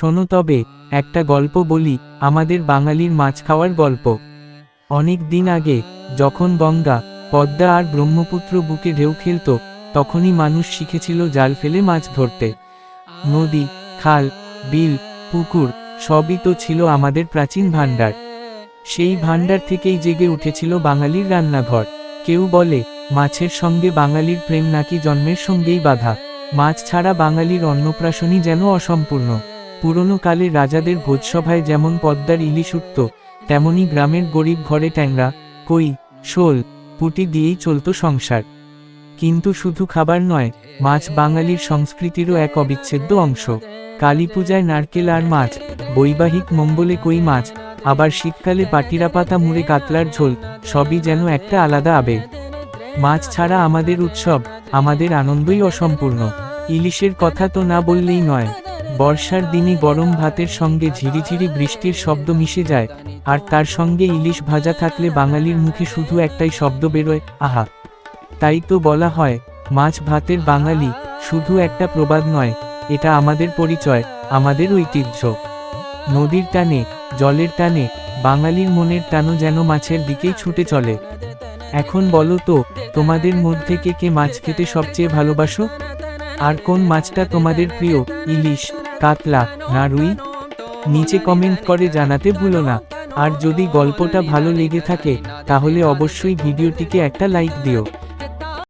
শোনো তবে, একটা গল্প বলি, আমাদের বাঙালির মাছ খাওয়ার গল্প। অনেক দিন আগে, যখন গঙ্গা, পদ্মা আর ব্রহ্মপুত্র বুকে ঢেউ খেলত, তখনই মানুষ শিখেছিল জাল ফেলে মাছ ধরতে। নদী, খাল, বিল, পুকুর, সবই তো ছিল আমাদের প্রাচীন ভাণ্ডার। সেই ভাণ্ডার থেকেই জেগে উঠেছিল বাঙালির রান্নাঘর। কেউ বলে, মাছের সঙ্গে বাঙালির প্রেম নাকি জন্মের সঙ্গেই বাধা। মাছ ছাড়া বাঙালির অন্নপ্রাশনই যেন অসম্পূর্ণ। পুরনো কালে রাজাদের ভোজসভায় যেমন পদ্মার ইলিশ উঠত, তেমনি গ্রামের গরিব ঘরে ট্যাংরা, কই, শোল, পুটি দিয়েই চলত সংসার। কিন্তু শুধু খাবার নয়, মাছ বাঙালির সংস্কৃতিরও এক অবিচ্ছেদ্য অংশ। কালী পূজায় নারকেল আর মাছ, বৈবাহিক মঙ্গলে কই মাছ, আবার শীতকালে পাটিরা পাতা মুড়ে কাতলার ঝোল, সবই যেন একটা আলাদা আবেগ। মাছ ছাড়া আমাদের উৎসব, আমাদের আনন্দই অসম্পূর্ণ। ইলিশের কথা তো না বললেই নয়। বর্ষার দিনে গরম ভাতের সঙ্গে ঝিরিঝিরি বৃষ্টির শব্দ মিশে যায়, আর তার সঙ্গে ইলিশ ভাজা থাকলে বাঙালির মুখে শুধু একটাই শব্দ বেরোয়, আহা। তাই তো বলা হয়, মাছ ভাতের বাঙালি, শুধু একটা প্রবাদ নয়, এটা আমাদের পরিচয়, আমাদের ঐতিহ্য। নদীর টানে, জলের টানে, বাঙালির মনের টানও যেন মাছের দিকেই ছুটে চলে। এখন বলো তো, তোমাদের মধ্যে কে কে মাছ খেতে সবচেয়ে ভালোবাসো? আর কোন মাছটা তোমাদের প্রিয়, ইলিশ? কাতলা না রুই নিচে কমেন্ট করে জানাতে ভুলো না। আর যদি গল্পটা ভালো লেগে থাকে, তাহলে অবশ্যই ভিডিওটিকে একটা লাইক দিও।